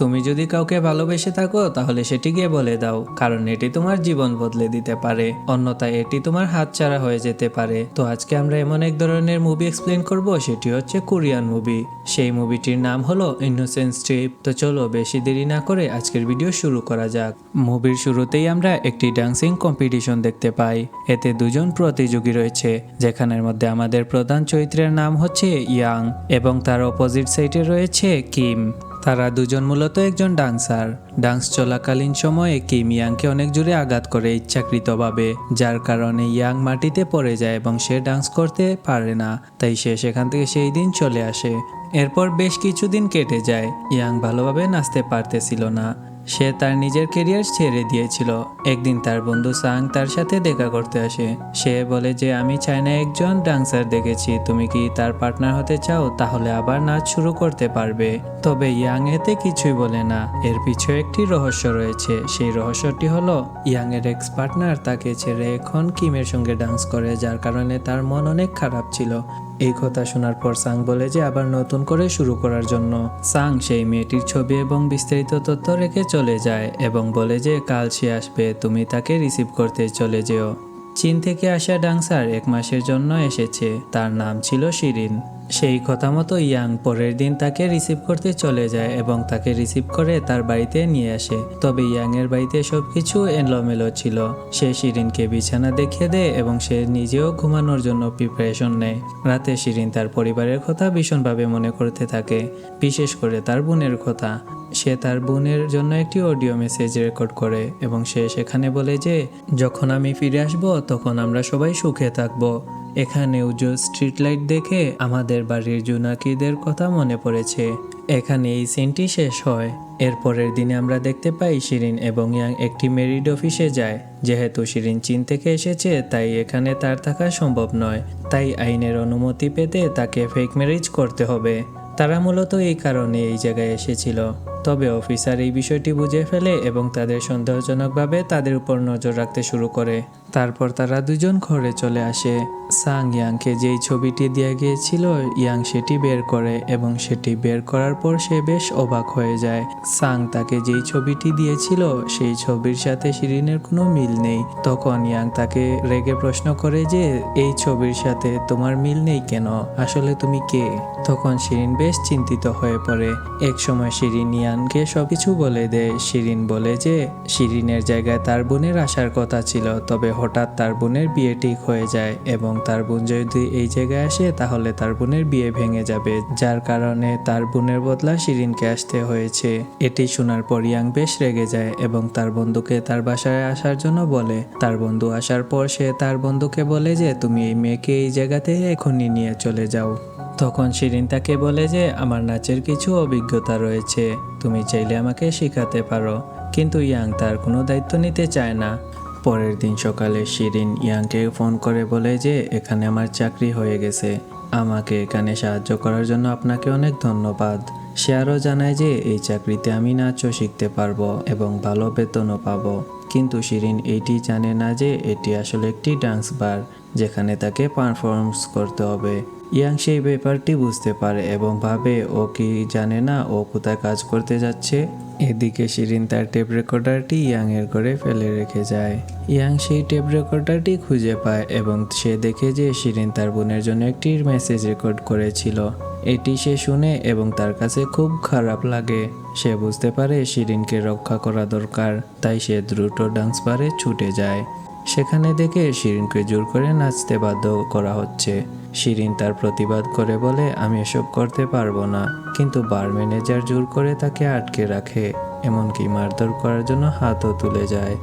তুমি যদি কাউকে ভালোবেসে থাকো, তাহলে সেটিকে বলে দাও, কারণ এটি তোমার জীবন বদলে দিতে পারে। অন্যথায় এটি তোমার হাতছাড়া হয়ে যেতে পারে। তো আজকে আমরা এমন এক ধরনের মুভি এক্সপ্লেন করব, সেটি হচ্ছে কোরিয়ান মুভি সেই মুভিটির নাম হলো ইনোসেন্স ট্রিপ তো চলো বেশি দেরি না করে আজকের ভিডিও শুরু করা যাক। মুভির শুরুতেই আমরা একটি ডান্সিং কম্পিটিশন দেখতে পাই। এতে দুজন প্রতিযোগী রয়েছে, যেখানের মধ্যে আমাদের প্রধান চরিত্রের নাম হচ্ছে ইয়াং এবং তার অপোজিট সাইডে রয়েছে কিম তারা দুজন মূলত একজন ডান্সার। ডান্স চলাকালীন সময়ে কিম ইয়াংকে অনেক জোরে আঘাত করে ইচ্ছাকৃতভাবে, যার কারণে ইয়াং মাটিতে পড়ে যায় এবং সে ডান্স করতে পারে না, তাই সে সেখান থেকে সেই দিন চলে আসে। এরপর বেশ কিছুদিন কেটে যায়। ইয়াং ভালোভাবে নাচতে পারতেছিল না। সে তার নিজের কেরিয়ার ছেড়ে দিয়েছিল। একদিন তার বন্ধু সাং তার সাথে দেখা করতে আসে। সে বলে যে, আমি চায়না একজন ডান্সার দেখেছি। তুমি কি তার পার্টনার হতে চাও? তাহলে আবার নাচ শুরু করতে পারবে। তবে ইয়াং এতে কিছুই বলে না। এর পিছনে একটি রহস্য রয়েছে। সেই রহস্যটি হলো ইয়াং এর এক্স পার্টনার তাকে ছেড়ে এখন কিমের সঙ্গে ডান্স করে, যার কারণে তার মন অনেক খারাপ ছিল। এই কথা শোনার পর সাং বলে যে আবার নতুন করে শুরু করার জন্য। সাং সেই মেয়েটির ছবি এবং বিস্তারিত তথ্য রেখে চলে যায় এবং বলে যে, কাল সে আসবে, তুমি তাকে রিসিভ করতে চলে যেও। চীন থেকে আসা ডাংসার এক মাসের জন্য এসেছে। তার নাম ছিল শিরিন। সেই কথা মতো ইয়াং পরের দিন তাকে রিসিভ করতে চলে যায় এবং তাকে রিসিভ করে তার বাড়িতে নিয়ে আসে। তবে ইয়াং এর বাড়িতে সবকিছু এলোমেলো ছিল। সে শিরিনকে বিছানা দেখিয়ে দেয় এবং সে নিজেও ঘুমানোর জন্য প্রিপারেশন নেয়। রাতে শিরিন তার পরিবারের কথা ভীষণভাবে মনে করতে থাকে, বিশেষ করে তার বোনের কথা। সে তার বোনের জন্য একটি অডিও মেসেজ রেকর্ড করে এবং সে সেখানে বলে যে, যখন আমি ফিরে আসব, তখন আমরা সবাই সুখে থাকব। এখানে উজ্জ্বল স্ট্রিট লাইট দেখে আমাদের বাড়ির জোনাকিদের কথা মনে পড়েছে। এখানে এই সিনটি শেষ হয়। এরপরের দিনে আমরা দেখতে পাই শিরিন এবং ইয়াং একটি মেরিড অফিসে যায়। যেহেতু শিরিন চীন থেকে এসেছে, তাই এখানে তার থাকা সম্ভব নয়। তাই আইনের অনুমতি পেতে তাকে ফেক ম্যারেজ করতে হবে। তারা মূলত এই কারণে এই জায়গায় এসেছিল। তবে অফিসার এই বিষয়টি বুঝে ফেলে এবং তাদের সন্দেহজনকভাবে তাদের উপর নজর রাখতে শুরু করে। তারপর তারা দুজন ঘরে চলে আসে। সাং ইয়াংকে যেই ছবিটি দেওয়া গিয়েছিল, ইয়াং সেটি বের করে এবং সেটি বের করার পর সে বেশ অবাক হয়ে যায়। সাং তাকে যেই ছবিটি দিয়েছিল, সেই ছবির সাথে শিরিনের কোনো মিল নেই। তখন ইয়াং তাকে রেগে প্রশ্ন করে যে, এই ছবির সাথে তোমার মিল নেই কেন? আসলে তুমি কে? তখন শিরিন বেশ চিন্তিত হয়ে পড়ে। এক সময় শিরিন ইয়ানকে সবকিছু বলে দেয় শিরিন বলে যে, শিরিনের জায়গায় তার বোনের আসার কথা ছিল, তবে হঠাৎ তার বোনের বিয়ে ঠিক হয়ে যায় এবং তার বোন যদি এই জায়গায় আসে, তাহলে তার বোনের বিয়ে ভেঙে যাবে, যার কারণে তার বোনের বদলা শিরিনকে আসতে হয়েছে। এটি শোনার পর ইয়াং বেশ রেগে যায় এবং তার বন্ধুকে তার বাসায় আসার জন্য বলে। তার বন্ধু আসার পর সে তার বন্ধুকে বলে যে, তুমি এই মেয়েকে এই জায়গাতে এখনই নিয়ে চলে যাও। তখন শিরিন তাকে বলে যে, আমার নাচের কিছু অভিজ্ঞতা রয়েছে, তুমি চাইলে আমাকে শেখাতে পারো। কিন্তু ইয়াং তার কোনো দায়িত্ব নিতে চায় না। পরের দিন সকালে শিরিন ইয়াংকে ফোন করে বলে যে, এখানে আমার চাকরি হয়ে গেছে। আমাকে এখানে সাহায্য করার জন্য আপনাকে অনেক ধন্যবাদ। সে আরও জানায় যে, এই চাকরিতে আমি নাচও শিখতে পারব এবং ভালো বেতনও পাবো। কিন্তু শিরিন এইটি জানে না যে, এটি আসলে একটি ডান্স বার, যেখানে তাকে পারফরমেন্স করতে হবে। ইয়াং সেই ব্যাপারটি বুঝতে পারে এবং ভাবে ও কি জানে না ও কোথায় কাজ করতে যাচ্ছে। এদিকে শিরিন তার টেপ রেকর্ডারটি ইয়াং এর করে ফেলে রেখে যায়। ইয়াং সেই টেপ রেকর্ডারটি খুঁজে পায় এবং সে দেখে যে শিরিন তার বোনের জন্য একটি মেসেজ রেকর্ড করেছিল। এটি সে শুনে এবং তার কাছে খুব খারাপ লাগে। সে বুঝতে পারে শিরিনকে রক্ষা করা দরকার, তাই সে দ্রুত ডান্স বারে ছুটে যায়। সেখানে দেখে শিরিনকে জোর করে নাচতে বাধ্য করা হচ্ছে। শিরিন তার প্রতিবাদ করে বলে, আমি এসব করতে পারব না। কিন্তু বার ম্যানেজার জোর করে তাকে আটকে রাখে। এমনকি মারধর করার জন্য হাতও তুলে যায়।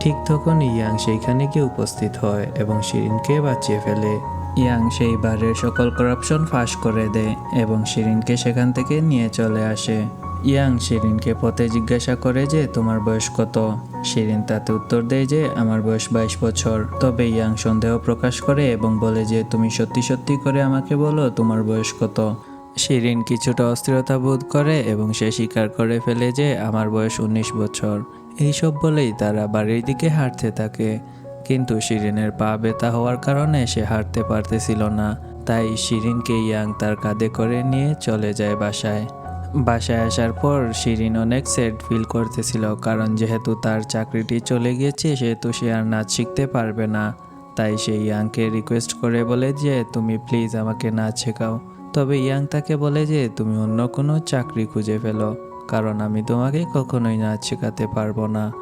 ঠিক তখন ইয়াং সেইখানে গিয়ে উপস্থিত হয় এবং শিরিনকে বাঁচিয়ে ফেলে। ইয়াং সেই বারের সকল করাপশন ফাঁস করে দেয় এবং শিরিনকে সেখান থেকে নিয়ে চলে আসে। ইয়াং শিরিনকে পথে জিজ্ঞাসা করে যে, তোমার বয়স কত? শিরিন তাতে উত্তর দেয় যে, আমার বয়স বাইশ বছর। তবে ইয়াং সন্দেহ প্রকাশ করে এবং বলে যে, তুমি সত্যি সত্যি করে আমাকে বলো, তোমার বয়স কত? শিরিন কিছুটা অস্থিরতা বোধ করে এবং সে স্বীকার করে ফেলে যে, আমার বয়স উনিশ বছর। এইসব বলেই তারা বাড়ির দিকে হাঁটতে থাকে। কিন্তু শিরিনের পা ব্যথা হওয়ার কারণে সে হাঁটতে পারতেছিল না। তাই শিরিনকে ইয়াং তার কাঁধে করে নিয়ে চলে যায় বাসায়। বাসায় আসার পর শিরিন অনেক স্যাড ফিল করতেছিল, কারণ যেহেতু তার চাকরিটি চলে গিয়েছে, সেহেতু সে আর নাচ শিখতে পারবে না। তাই সে ইয়াংকে রিকোয়েস্ট করে বলে যে, তুমি প্লিজ আমাকে নাচ শেখাও। তবে ইয়াং তাকে বলে যে, তুমি অন্য কোনো চাকরি খুঁজে ফেলো, কারণ আমি তোমাকে কখনোই নাচ শেখাতে পারব না।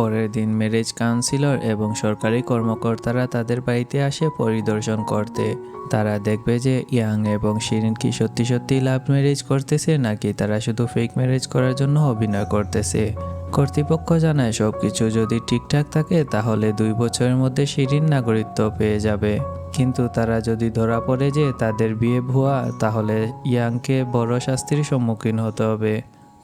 পরের দিন ম্যারেজ কাউন্সিলর এবং সরকারি কর্মকর্তারা তাদের বাড়িতে আসে পরিদর্শন করতে। তারা দেখবে যে ইয়াং এবং শিরিন কি সত্যি সত্যি লাভ ম্যারেজ করতেছে নাকি তারা শুধু ফেক ম্যারেজ করার জন্য অভিনয় করতেছে। কর্তৃপক্ষ জানায় সব কিছু যদি ঠিকঠাক থাকে তাহলে দুই বছরের মধ্যে শিরিন নাগরিকত্ব পেয়ে যাবে। কিন্তু তারা যদি ধরা পড়ে যে তাদের বিয়ে ভুয়া তাহলে ইয়াংকে বড় শাস্তির সম্মুখীন হতে হবে।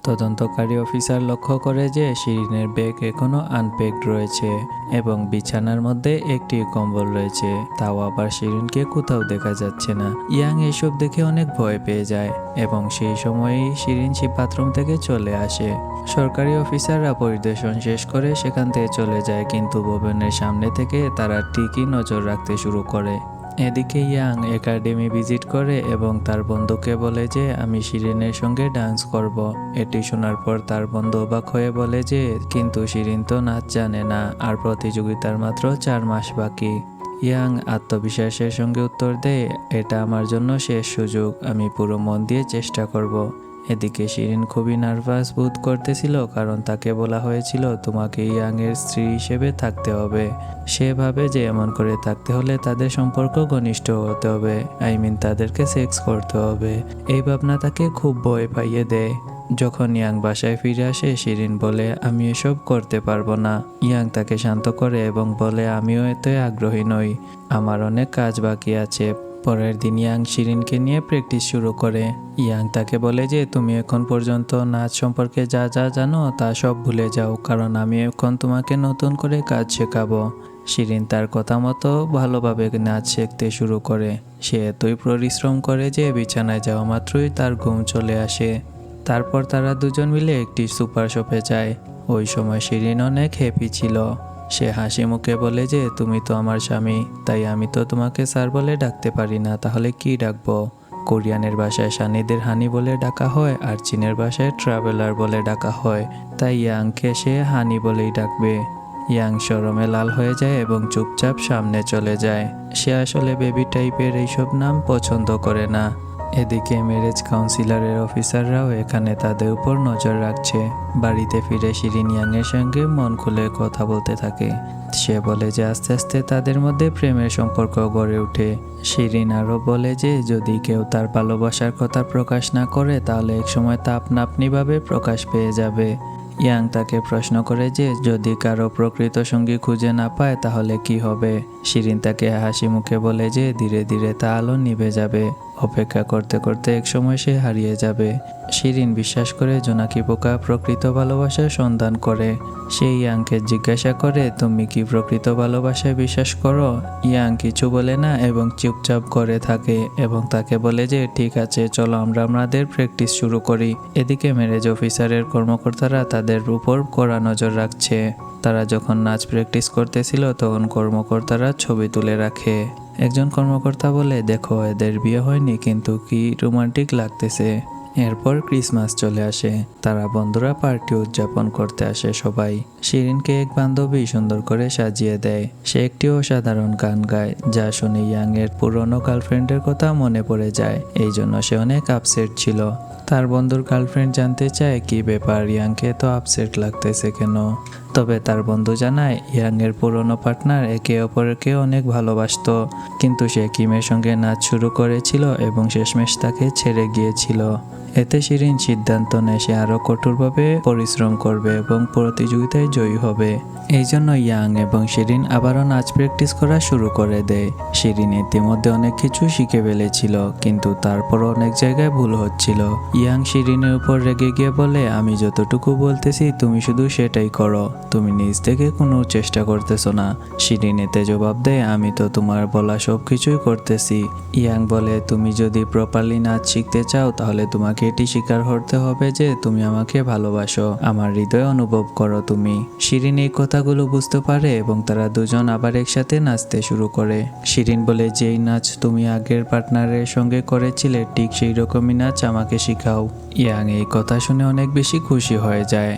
তদন্তকারী অফিসার লক্ষ্য করে যে শিরিনের ব্যাগ এখনও আনপ্যাকড রয়েছে এবং বিছানার মধ্যে একটি কম্বল রয়েছে, তাও আবার শিরিনকে কোথাও দেখা যাচ্ছে না। ইয়াং এসব দেখে অনেক ভয় পেয়ে যায় এবং সেই সময়েই শিরিন সে বাথরুম থেকে চলে আসে। সরকারি অফিসাররা পরিদর্শন শেষ করে সেখান থেকে চলে যায়, কিন্তু ভবনের সামনে থেকে তারা ঠিকই নজর রাখতে শুরু করে। এদিকে ইয়াং একাডেমি ভিজিট করে এবং তার বন্ধুকে বলে যে, আমি শিরিনের সঙ্গে ডান্স করব। এটি শোনার পর তার বন্ধু অবাক হয়ে বলে যে, কিন্তু শিরিন তো নাচ জানে না, আর প্রতিযোগিতার মাত্র চার মাস বাকি ইয়াং আত্মবিশ্বাসের সঙ্গে উত্তর দেয়, এটা আমার জন্য শেষ সুযোগ, আমি পুরো মন দিয়ে চেষ্টা করব। এদিকে শিরিন খুবই নার্ভাস বোধ করতেছিল, কারণ তাকে বলা হয়েছিল তোমাকে ইয়াংয়ের স্ত্রী হিসেবে থাকতে হবে। সে ভাবে যে এমন করে থাকতে হলে তাদের সম্পর্ক ঘনিষ্ঠ হতে হবে। আই মিন, তাদেরকে সেক্স করতে হবে। এই ভাবনা তাকে খুব ভয় পাইয়ে দেয়। যখন ইয়াং বাসায় ফিরে আসে, শিরিন বলে, আমি এসব করতে পারব না। ইয়াং তাকে শান্ত করে এবং বলে, আমিও এতে আগ্রহী নই। আমার অনেক কাজ বাকি আছে। পরের দিন ইয়াং শিরিনকে নিয়ে প্র্যাকটিস শুরু করে। ইয়াং তাকে বলে যে, তুমি এখন পর্যন্ত নাচ সম্পর্কে যা যা জানো তা সব ভুলে যাও, কারণ আমি এখন তোমাকে নতুন করে কাজ শেখাবো। শিরিন তার কথা মতো ভালোভাবে নাচ শিখতে শুরু করে। সে এতই পরিশ্রম করে যে বিছানায় যাওয়া মাত্রই তার ঘুম চলে আসে। তারপর তারা দুজন মিলে একটি সুপার শপে যায়। ওই সময় শিরিন অনেক হ্যাপি ছিল। সে হাসি মুখে বলে যে, তুমি তো আমার স্বামী, তাই আমি তো তোমাকে স্যার বলে ডাকতে পারি না। তাহলে কি ডাকবো? কোরিয়ানের ভাষায় সানিদের হানি বলে ডাকা হয় আর চীনের ভাষায় ট্রাভেলার বলে ডাকা হয়। তাই ইয়াংকে সে হানি বলেই ডাকবে। ইয়াং শরমে লাল হয়ে যায় এবং চুপচাপ সামনে চলে যায়। সে আসলে বেবি টাইপের এইসব নাম পছন্দ করে না। এদিকে ম্যারেজ কাউন্সিলরের অফিসাররাও এখানে তাদের উপর নজর রাখছে। বাড়িতে ফিরে শিরিন ইয়াংয়ের সঙ্গে মন খুলে কথা বলতে থাকে। সে বলে যে আস্তে আস্তে তাদের মধ্যে প্রেমের সম্পর্ক গড়ে ওঠে। শিরিন আরও বলে যে, যদি কেউ তার ভালোবাসার কথা প্রকাশ না করে, তাহলে একসময় তা আপনা আপনিভাবে প্রকাশ পেয়ে যাবে। ইয়াং তাকে প্রশ্ন করে যে, যদি কারও প্রকৃত সঙ্গী খুঁজে না পায়, তাহলে কি হবে? শিরিন তাকে হাসি মুখে বলে যে, ধীরে ধীরে তা আলো নিভে যাবে। অপেক্ষা করতে করতে একসময় সে হারিয়ে যাবে। শিরিন বিশ্বাস করে জোনাকি পোকা প্রকৃত ভালোবাসার সন্ধান করে। সে ইয়াংকে জিজ্ঞাসা করে, তুমি কি প্রকৃত ভালোবাসায় বিশ্বাস করো? ইয়াং কিছু বলে না এবং চুপচাপ করে থাকে এবং তাকে বলে যে, ঠিক আছে, চলো আমরা আমাদের প্র্যাকটিস শুরু করি। এদিকে ম্যারেজ অফিসারের কর্মকর্তারা তাদের উপর কড়া নজর রাখছে। তারা যখন নাচ প্র্যাকটিস করতেছিল, তখন কর্মকর্তারা ছবি তুলে রাখে। একজন কর্মকর্তা বলে, দেখো, এদের বিয়ে হয়নি, কিন্তু কি রোমান্টিক লাগতেছে। এরপর ক্রিসমাস চলে আসে। তারা বন্ধুরা পার্টি উদযাপন করতে আসে সবাই। শিরিনকে এক বান্ধবী সুন্দর করে সাজিয়ে দেয়। সে একটি অসাধারণ গান গায়, যা শুনে ইয়াং এর পুরনো গার্লফ্রেন্ডের কথা মনে পড়ে যায়। এই জন্য সে অনেক আপসেট ছিল। তার বন্ধুর গার্লফ্রেন্ড জানতে চায়, কি ব্যাপার ইয়াংকে তো আপসেট লাগতেছে কেন? তবে তার বন্ধু জানায় ইয়াং এর পুরনো পার্টনার একে অপরকে অনেক ভালোবাসতো, কিন্তু সে কিমের সঙ্গে নাচ শুরু করেছিল এবং শেষমেশ তাকে ছেড়ে গিয়েছিল। এতে শিরিন সিদ্ধান্ত নেয় সে আরও কঠোরভাবে পরিশ্রম করবে এবং প্রতিযোগিতায় জয়ী হবে। এই জন্য ইয়াং এবং শিরিন আবারও নাচ প্র্যাকটিস করা শুরু করে দেয়। শিরিন ইতিমধ্যে অনেক কিছু শিখে ফেলেছিল, কিন্তু তারপরও অনেক জায়গায় ভুল হচ্ছিল। ইয়াং শিরিনের উপর রেগে গিয়ে বলে, আমি যতটুকু বলতেছি তুমি শুধু সেটাই করো। তুমি নিজ থেকে কোনো চেষ্টা করতেছো না। শিরিন এতে জবাব দেয়, আমি তো তোমার বলা সব কিছুই করতেছি। ইয়াং বলে, তুমি যদি প্রপারলি নাচ শিখতে চাও, তাহলে তোমাকে এটি স্বীকার করতে হবে যে তুমি আমাকে ভালোবাসো। আমার হৃদয় অনুভব করো তুমি। শিরিন এই কথাগুলো বুঝতে পারে এবং তারা দুজন আবার একসাথে নাচতে শুরু করে। শিরিন বলে, যেই নাচ তুমি আগের পার্টনারের সঙ্গে করেছিলে, ঠিক সেই রকমই নাচ আমাকে শেখাও। ইয়াং এই কথা শুনে অনেক বেশি খুশি হয়ে যায়।